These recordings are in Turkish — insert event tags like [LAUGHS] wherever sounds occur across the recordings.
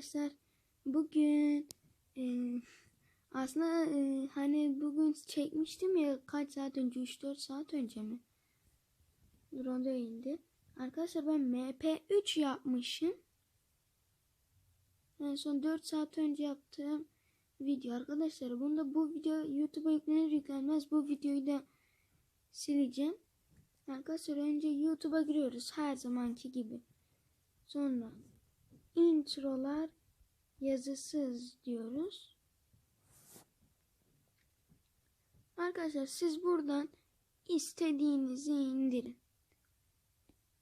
arkadaşlar bugün e, aslında e, hani bugün çekmiştim ya kaç saat önce 3-4 saat önce mi? Drone değildi. Arkadaşlar ben MP3 yapmışım. En son 4 saat önce yaptığım video arkadaşlar. Bunda bu video YouTube'a yüklenir yüklenmez bu videoyu da sileceğim. Arkadaşlar önce YouTube'a giriyoruz her zamanki gibi. Sonra introlar yazısız diyoruz. Arkadaşlar siz buradan istediğinizi indirin.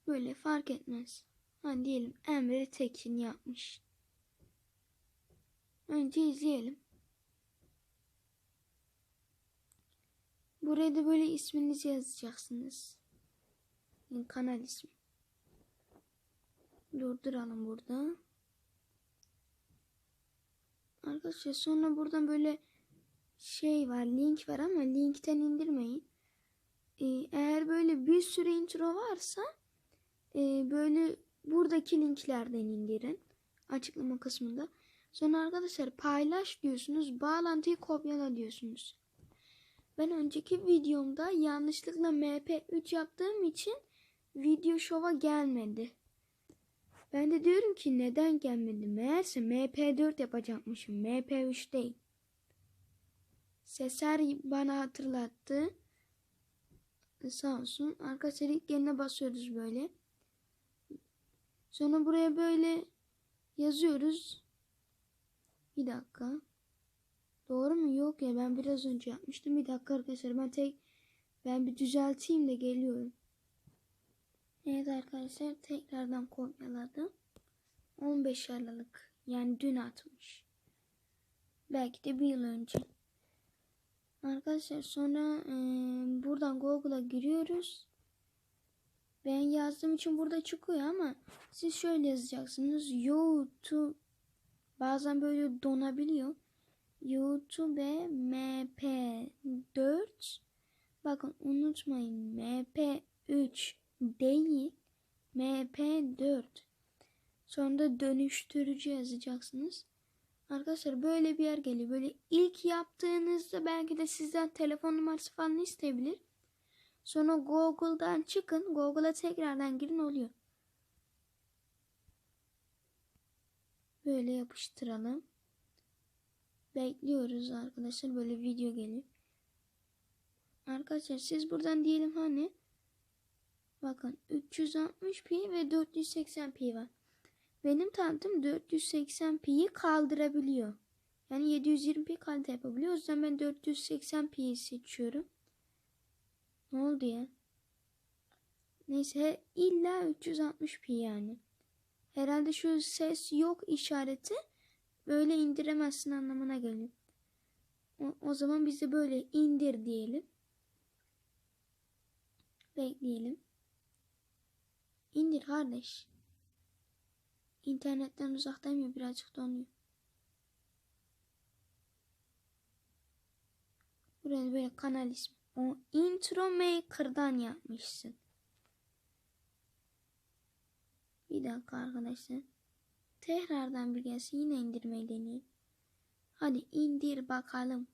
Böyle fark etmez. Hani diyelim Emre Tekin yapmış. Önce izleyelim. Buraya da böyle isminizi yazacaksınız. Kanal ismi. Durduralım burada. Arkadaşlar sonra buradan böyle şey var link var ama linkten indirmeyin. Ee, eğer böyle bir sürü intro varsa e, böyle buradaki linklerden indirin. Açıklama kısmında. Sonra arkadaşlar paylaş diyorsunuz. Bağlantıyı kopyala diyorsunuz. Ben önceki videomda yanlışlıkla MP3 yaptığım için video şova gelmedi. Ben de diyorum ki neden gelmedi? Meğerse MP4 yapacakmışım. MP3 değil. Seser bana hatırlattı. Sağ olsun. Arkadaşlar ilk yerine basıyoruz böyle. Sonra buraya böyle yazıyoruz. Bir dakika. Doğru mu? Yok ya ben biraz önce yapmıştım. Bir dakika arkadaşlar ben tek ben bir düzelteyim de geliyorum. Evet arkadaşlar tekrardan kopyaladım. 15 Aralık yani dün atmış. Belki de bir yıl önce. Arkadaşlar sonra e, buradan Google'a giriyoruz. Ben yazdığım için burada çıkıyor ama siz şöyle yazacaksınız. YouTube bazen böyle donabiliyor. YouTube MP4 bakın unutmayın MP3 değil MP4 sonra dönüştürücü yazacaksınız. Arkadaşlar böyle bir yer geliyor. Böyle ilk yaptığınızda belki de sizden telefon numarası falan isteyebilir. Sonra Google'dan çıkın. Google'a tekrardan girin oluyor. Böyle yapıştıralım. Bekliyoruz arkadaşlar. Böyle video geliyor. Arkadaşlar siz buradan diyelim hani bakın 360p ve 480p var. Benim tanıtım 480p'yi kaldırabiliyor. Yani 720p kalite yapabiliyor. O yüzden ben 480p'yi seçiyorum. Ne oldu ya? Neyse illa 360p yani. Herhalde şu ses yok işareti böyle indiremezsin anlamına geliyor. O, o zaman biz de böyle indir diyelim. Bekleyelim. İndir kardeş. İnternetten uzaktayım ya birazcık donuyor. Buraya böyle kanal ismi. O intro maker'dan yapmışsın. Bir dakika arkadaşlar. Tekrardan bir gelsin yine indirmeyi deneyelim. Hadi indir bakalım.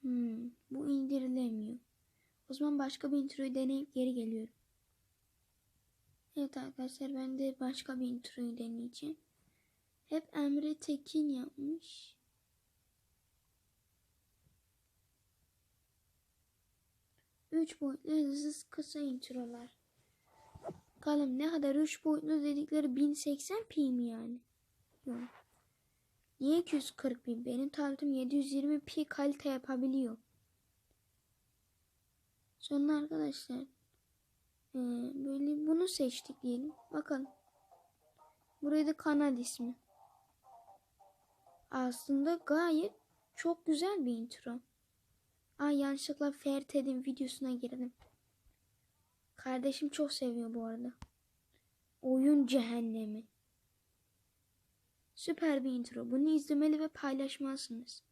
Hmm, bu indirilemiyor. O zaman başka bir introyu deneyip geri geliyorum. Evet arkadaşlar ben de başka bir introyu deneyeceğim. Hep Emre Tekin yapmış. Üç boyutlu hızsız kısa introlar. Bakalım ne kadar üç boyutlu dedikleri 1080p mi yani? Yok. Niye 240 bin? Benim tabletim 720p kalite yapabiliyor. Sonra arkadaşlar ee, böyle bunu seçtik diyelim. Bakın. Buraya da kanal ismi. Aslında gayet çok güzel bir intro. Ay yanlışlıkla Ferted'in videosuna girdim. Kardeşim çok seviyor bu arada. Oyun cehennemi. Süper bir intro. Bunu izlemeli ve paylaşmalısınız.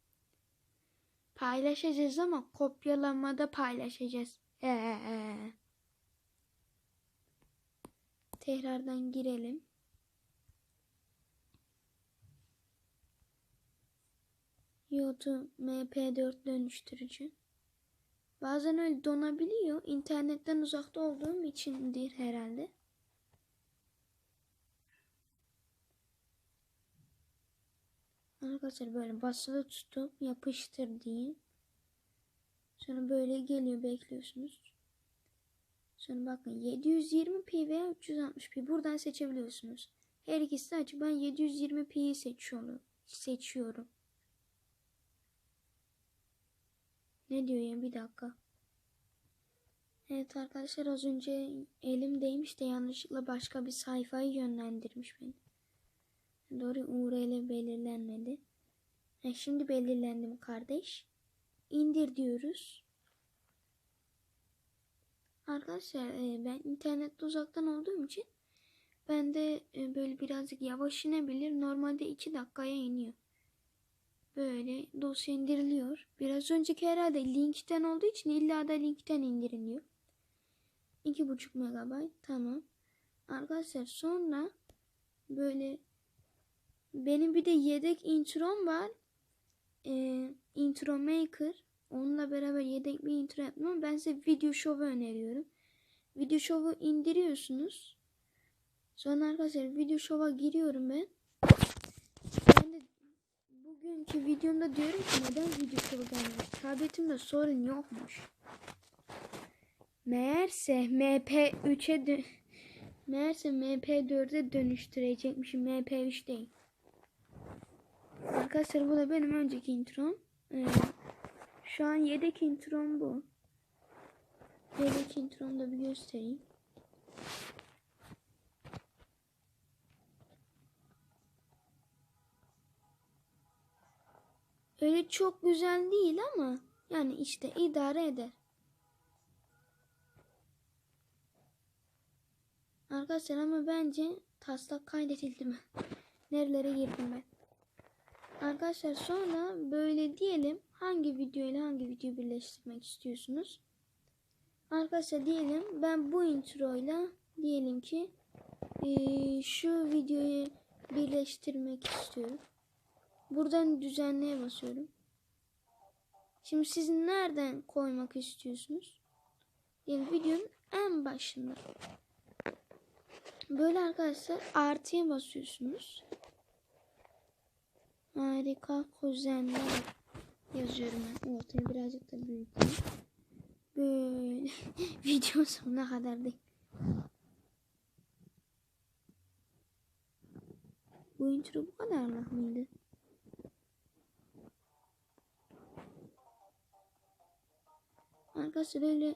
Paylaşacağız ama kopyalamada paylaşacağız. Ee, e, e. tekrardan girelim. YouTube MP4 dönüştürücü. Bazen öyle donabiliyor. İnternetten uzakta olduğum içindir herhalde. Arkadaşlar böyle basılı tutup yapıştır diyeyim. Sonra böyle geliyor bekliyorsunuz. Sonra bakın 720p veya 360p buradan seçebiliyorsunuz. Her ikisi de açık. Ben 720p'yi seçiyorum. Seçiyorum. Ne diyor ya bir dakika. Evet arkadaşlar az önce elim değmiş de yanlışlıkla başka bir sayfayı yönlendirmiş beni. Doğru URL belirlenmedi. E, şimdi belirlendim kardeş. İndir diyoruz. Arkadaşlar e, ben internette uzaktan olduğum için ben de e, böyle birazcık yavaş inebilir. Normalde 2 dakikaya iniyor. Böyle dosya indiriliyor. Biraz önceki herhalde linkten olduğu için illa da linkten indiriliyor. 2.5 megabayt tamam. Arkadaşlar sonra böyle benim bir de yedek introm var. Ee, intro maker. Onunla beraber yedek bir intro yapmam. Ben size video show'u öneriyorum. Video show'u indiriyorsunuz. Sonra arkadaşlar video show'a giriyorum ben. Ben de bugünkü videomda diyorum ki neden video show'u gelmemiş. Tabletimde sorun yokmuş. Meğerse MP3'e dön Meğerse MP4'e dönüştürecekmişim. MP3 değil. Arkadaşlar bu da benim önceki introm. Ee, şu an yedek introm bu. Yedek intromu da bir göstereyim. Öyle çok güzel değil ama yani işte idare eder. Arkadaşlar ama bence taslak kaydedildi mi? Nerelere girdim ben? Arkadaşlar sonra böyle diyelim hangi video ile hangi videoyu birleştirmek istiyorsunuz? Arkadaşlar diyelim ben bu intro ile diyelim ki eee, şu videoyu birleştirmek istiyorum. Buradan düzenleye basıyorum. Şimdi siz nereden koymak istiyorsunuz? Yani videonun en başında. Böyle arkadaşlar artıya basıyorsunuz. Harika kuzenler yazıyorum ben. Ortaya birazcık da büyüteyim. Böyle [LAUGHS] video sonuna kadar değil. Bu intro bu kadarlık mıydı? Arkadaşlar öyle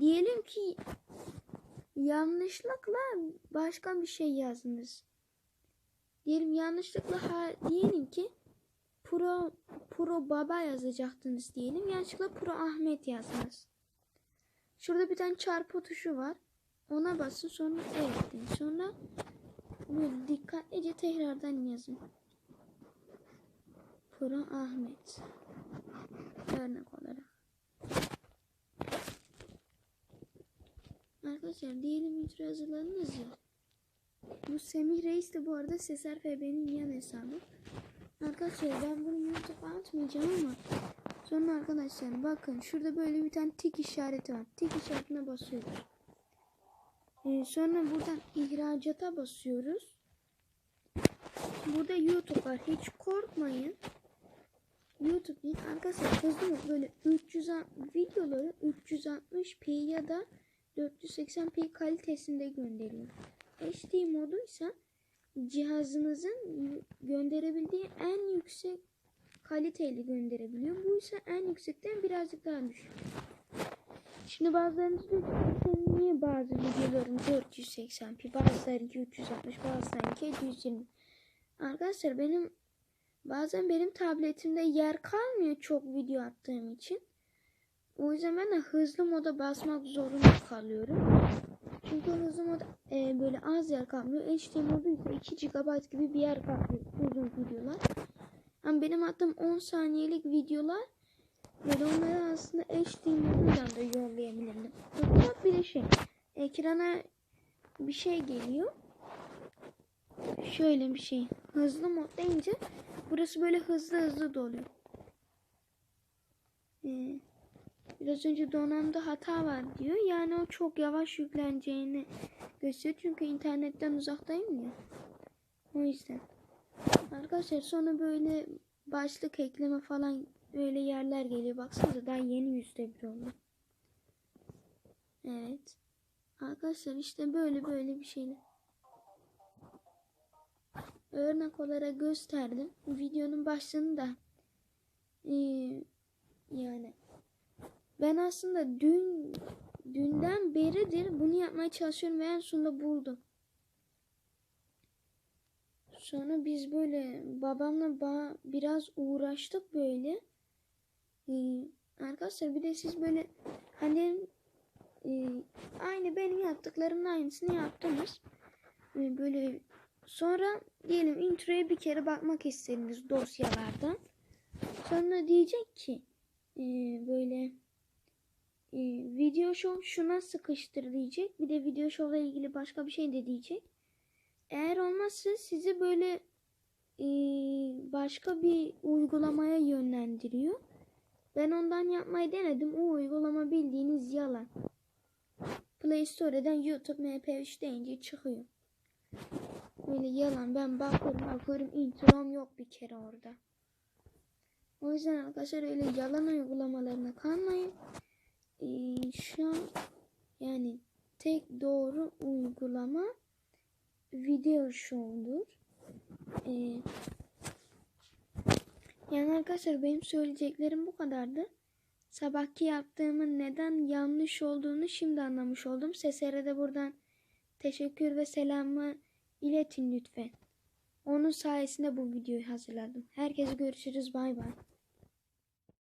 diyelim ki yanlışlıkla başka bir şey yazdınız. Diyelim yanlışlıkla ha, diyelim ki Pro Pro Baba yazacaktınız diyelim. Yanlışlıkla Pro Ahmet yazdınız. Şurada bir tane çarpı tuşu var. Ona basın sonra evet deyin. Sonra böyle dikkatlice tekrardan yazın. Pro Ahmet. Örnek olarak. Arkadaşlar diyelim intro hazırladınız ya. Bu Semih Reis de bu arada Seser FB'nin yan hesabı. Arkadaşlar ben bunu YouTube'a atmayacağım ama sonra arkadaşlar bakın şurada böyle bir tane tik işareti var. Tik işaretine basıyoruz. Ee, sonra buradan ihracata basıyoruz. Burada YouTube var. Hiç korkmayın. YouTube değil. Arkadaşlar hızlı mı? Böyle 300 videoları 360p ya da 480p kalitesinde gönderiyor. HD moduysa cihazınızın gönderebildiği en yüksek kaliteli gönderebiliyor. Bu ise en yüksekten birazcık daha düşük. Şimdi bazılarınız diyor ki niye bazı videoların 480p, bazılarınki 360, bazılarınki 720. Arkadaşlar benim bazen benim tabletimde yer kalmıyor çok video attığım için. O yüzden ben de hızlı moda basmak zorunda kalıyorum. Hızlı mod e, böyle az yer kaplıyor. HD modu ise 2 GB gibi bir yer kaplıyor uzun videolar. Ama benim attığım 10 saniyelik videolar böyle onları aslında HD modundan da yollayabilirdim. Ufak bir de şey ekrana bir şey geliyor. Şöyle bir şey. Hızlı mod deyince burası böyle hızlı hızlı doluyor. Ee, biraz önce donanımda hata var diyor. Yani o çok yavaş yükleneceğini gösteriyor. Çünkü internetten uzaktayım ya. O yüzden. Arkadaşlar sonra böyle başlık ekleme falan öyle yerler geliyor. Baksanıza daha yeni yüzde bir oldu. Evet. Arkadaşlar işte böyle böyle bir şeyler. Örnek olarak gösterdim. Videonun başlığında ee, yani ben aslında dün dünden beridir bunu yapmaya çalışıyorum ve en sonunda buldum. Sonra biz böyle babamla ba- biraz uğraştık böyle. Ee, arkadaşlar bir de siz böyle hani e, aynı benim yaptıklarımın aynısını yaptınız. Ee, böyle sonra diyelim introya bir kere bakmak istediniz dosyalardan. Sonra diyecek ki e, böyle e, video show şuna sıkıştır diyecek. Bir de video show'la ilgili başka bir şey de diyecek. Eğer olmazsa sizi böyle e, başka bir uygulamaya yönlendiriyor. Ben ondan yapmayı denedim. O uygulama bildiğiniz yalan. Play Store'dan YouTube MP3 deyince çıkıyor. Böyle yalan. Ben bakıyorum bakıyorum introm yok bir kere orada. O yüzden arkadaşlar öyle yalan uygulamalarına kalmayın. An yani tek doğru uygulama video show'dur. Ee, yani arkadaşlar benim söyleyeceklerim bu kadardı. Sabahki yaptığımın neden yanlış olduğunu şimdi anlamış oldum. Seser'e de buradan teşekkür ve selamı iletin lütfen. Onun sayesinde bu videoyu hazırladım. Herkese görüşürüz. Bay bay.